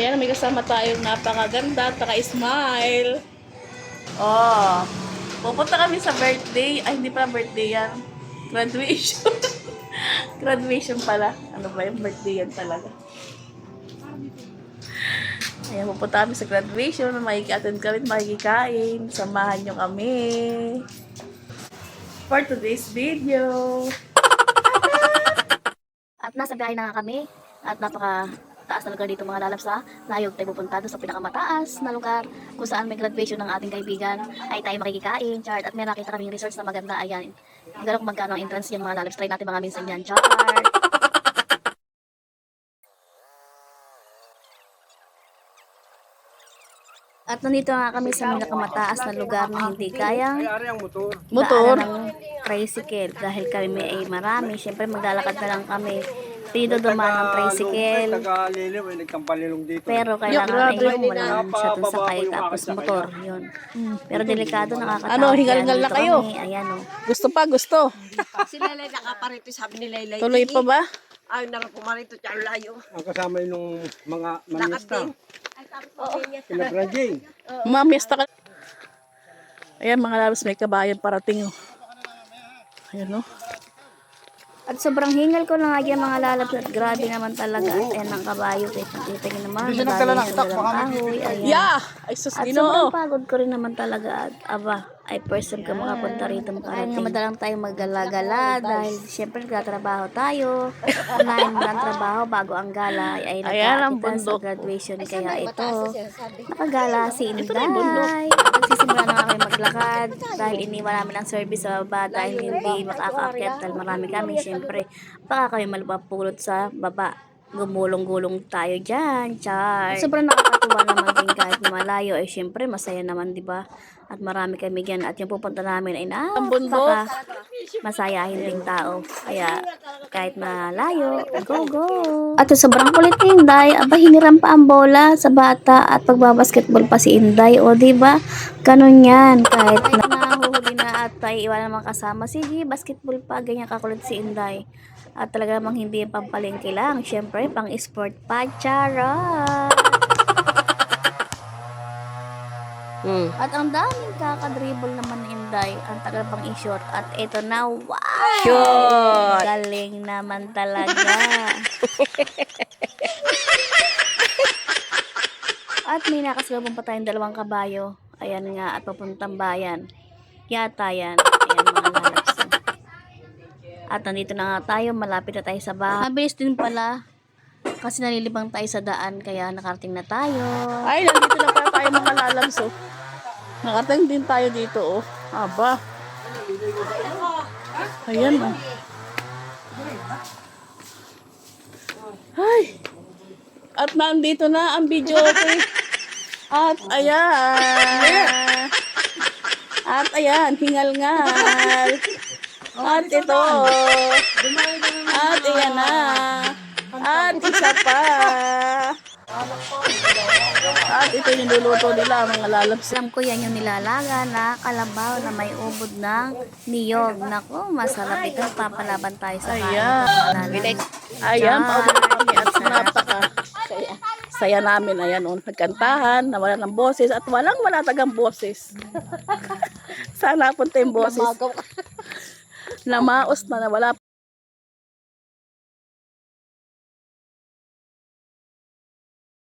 Ayan, may kasama tayong napakaganda at naka-smile. Oh, pupunta kami sa birthday. Ay, hindi pala birthday yan. Graduation. Graduation pala. Ano ba yung birthday yan talaga? Ayan, pupunta kami sa graduation. Makiki-attend kami, makikikain. Samahan nyo kami. For today's video. At nasa biyahe na nga kami at napaka taas na lugar dito mga lalabs ha. Layog tayo pupunta doon sa pinakamataas na lugar kung saan may graduation ng ating kaibigan ay tayo makikikain, chart. At may nakita kaming resorts na maganda, ayan. Ang gano'n kung magkano ang entrance yung mga lalabs. Try natin mga minsan yan, chart. At nandito nga kami sa pinakamataas na lugar na hindi kayang Motor. ng tricycle dahil kami ay marami. Siyempre maglalakad na lang kami. Dito dumaan ng tricycle. Taga-liliw, eh, nagkampalilong dito. Pero kailangan grabe. yung walang siya dun sakay tapos motor. Yun. Pero delikado nakakatakot. Ano, hingal-hingal na kayo? Ayan oh. o. Gusto pa, gusto. Si Laylay nakaparito, sabi ni Laylay. Tuloy pa ba? Ay, nakapumarito, tsaka layo. Ang kasama yun nung mga mamista. Ay, ko niya. Kila Brajay. Mamiesta ka. Ayan, mga labas, may kabayan parating. Oh. Ayan, oh. At sobrang hingal ko na nga yan mga lalabs at grabe naman talaga. At ayan ang kabayo. Kahit nakita nyo naman. Madami yung dalang kahoy. Ayan. Yeah! Ay, sus, At sobrang pagod ko rin naman talaga at aba, ay first time ka makapunta rito makarating. Nga madalang tayong maggala-gala dahil syempre nagtatrabaho tayo. Unahin mo ng trabaho bago ang gala ay, nagkakita sa bundok. graduation kaya ito. Nakagala si Inday. Nagsisimula na kami maglakad dahil iniwan namin ang service sa baba dahil hindi makakaakyat dahil marami kami syempre. Baka kami malapapulot sa baba gumulong-gulong tayo dyan, char. Sobrang nakakatuwa naman din kahit malayo, eh syempre masaya naman, di ba? At marami kami dyan at yung pupunta namin ay napaka masayahin ding tao. Kaya kahit malayo, go go! At yung sobrang kulit ni Inday, aba hiniram pa ang bola sa bata at pagbabasketball pa si Inday, o di ba? Ganun yan, kahit na at ay iwan naman kasama, sige, basketball pa, ganyan kakulit si Inday. At talaga namang hindi yung pampalengke lang. Siyempre, pang sport pa. Charot! Hmm. At ang daming kakadribble naman ni Inday. Ang tagal pang i-short. At ito na, wow! Shot! Galing naman talaga. at may nakasalubong pa tayong dalawang kabayo. Ayan nga, at papuntang bayan. Yata yan. Ayan mga lalabs. At nandito na nga tayo, malapit na tayo sa bahay. Mabilis din pala. Kasi nalilibang tayo sa daan, kaya nakarating na tayo. Ay, nandito na pala tayo mga lalabs, oh. Nakatang din tayo dito, oh. Aba. Ayan, oh. Ay. At nandito na ang video, okay? At ayan. At ayan, hingal-ngal. At ito. At ayan na. At isa pa. At ito yung niluluto nila, mga lalabs. Alam ko yan yung nilalaga na kalabaw na may ubod ng niyog. Naku, masarap ito. Papalaban tayo sa kain. Ayan. Ayan, na kami at napaka saya, saya namin. Ayan, oh, nagkantahan, nawala ng boses at walang wala tagang boses. Sana punta yung boses. Namaos na nawala